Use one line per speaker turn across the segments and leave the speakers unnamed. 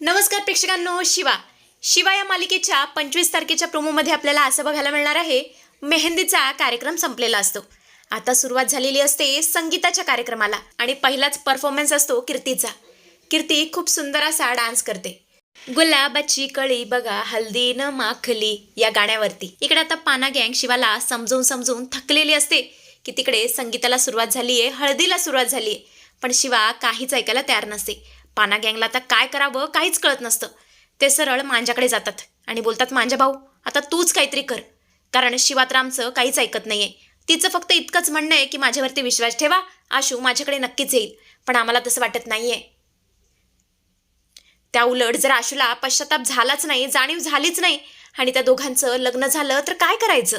नमस्कार प्रेक्षकांनो शिवा. शिवा या मालिकेच्या पंचवीस तारखेच्या प्रोमोमध्ये आपल्याला असं बघायला मिळणार आहे. मेहंदीचा कार्यक्रम संपलेला असतो. आता सुरुवात झालेली असते संगीताच्या कार्यक्रमाला आणि पहिलाच परफॉर्मन्स असतो कीर्तीचा. कीर्ती खूप सुंदर असा डान्स करते. गुलाबाची कळी बघा हल्दी न माखली या गाण्यावरती. इकडे आता पाना गँग शिवाला समजून समजून थकलेली असते की तिकडे संगीताला सुरुवात झाली आहे हळदीला सुरुवात झाली आहे पण शिवा काहीच ऐकायला तयार नसते. पाना गँगला आता काय करावं काहीच कळत नसतं. ते सरळ मांजाकडे जातात आणि बोलतात मांजा भाऊ आता तूच काहीतरी कर. कारण शिवातरामचं काहीच ऐकत नाहीये. तिचं फक्त इतकंच म्हणणं आहे की माझ्यावरती विश्वास ठेवा. आशू माझ्याकडे नक्कीच येईल पण आम्हाला तसं वाटत नाहीये. त्या उलट जर आशूला पश्चाताप झालाच नाही जाणीव झालीच नाही आणि त्या दोघांचं लग्न झालं तर काय करायचं?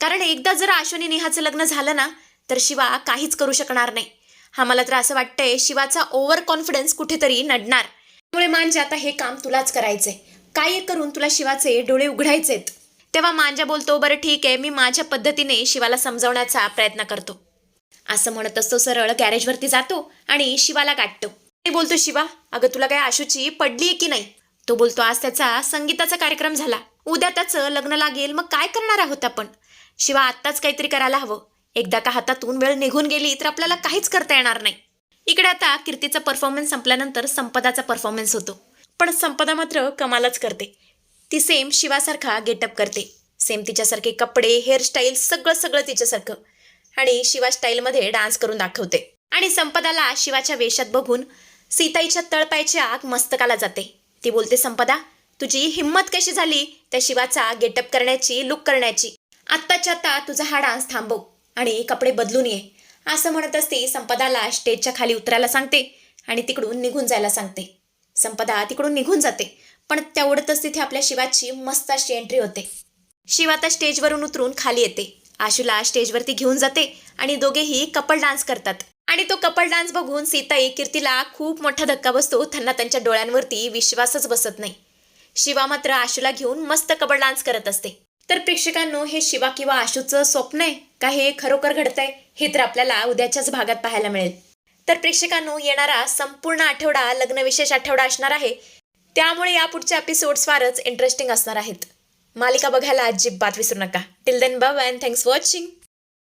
कारण एकदा जर आशू आणि नेहाचं लग्न झालं ना तर शिवा काहीच करू शकणार नाही. हा मला तर असं वाटतंय शिवाचा ओव्हर कॉन्फिडन्स कुठेतरी नडणार. त्यामुळे मांजा आता हे काम तुलाच करायचंय. काय करून तुला शिवाचे डोळे उघडायचेत? तेव्हा मांजा बोलतो बरं ठीक आहे मी माझ्या पद्धतीने शिवाला समजवण्याचा प्रयत्न करतो. असं म्हणत असतो सरळ गॅरेजवरती जातो आणि शिवाला गाठतो. ते बोलतो शिवा अगं तुला काय आशूची पडली की नाही? तो बोलतो आज त्याचा संगीताचा कार्यक्रम झाला. उद्या त्याचं लग्न लागेल मग काय करणार आहोत आपण? शिवा आत्ताच काहीतरी करायला हवं. एकदा का हातातून वेळ निघून गेली तर आपल्याला काहीच करता येणार नाही. इकडे आता कीर्तीचा परफॉर्मन्स संपल्यानंतर संपदाचा परफॉर्मन्स होतो. पण संपदा मात्र कमालच करते. ती सेम शिवासारखा गेटअप करते. सेम तिच्यासारखे कपडे हेअरस्टाईल सगळं सगळं तिच्यासारखं. आणि शिवा स्टाईलमध्ये डान्स करून दाखवते. आणि संपदाला शिवाच्या वेशात बघून सीताईच्या तळपायची आग मस्तकाला जाते. ती बोलते संपदा तुझी हिंमत कशी झाली त्या शिवाचा गेटअप करण्याची लुक करण्याची? आत्ताच्या आत्ता तुझा हा डान्स थांबव. आणि कपडे बदलून ये. असं म्हणत असते संपदाला स्टेजच्या खाली उतरायला सांगते आणि तिकडून निघून जायला सांगते. संपदा तिकडून निघून जाते पण तेवढतच तिथे आपल्या शिवाची मस्त अशी एंट्री होते. शिवा आता स्टेजवरून उतरून खाली येते. आशूला स्टेजवरती घेऊन जाते आणि दोघेही कपल डान्स करतात. आणि तो कपल डान्स बघून सीताई कीर्तीला खूप मोठा धक्का बसतो त्यांना त्यांच्या डोळ्यांवरती विश्वासच बसत नाही. शिवा मात्र आशूला घेऊन मस्त कपल डान्स करत असते. तर प्रेक्षकांनो हे शिवा किंवा आशूचं स्वप्न आहे का हे खरोखर घडतंय हे तर आपल्याला उद्याच्याच भागात पाहायला मिळेल. तर प्रेक्षकांनो येणारा संपूर्ण आठवडा लग्नविशेष आठवडा असणार आहे. त्यामुळे या पुढच्या एपिसोड्स फारच इंटरेस्टिंग असणार आहेत. मालिका बघायला अजिबात विसरू नका. Till then bye and thanks watching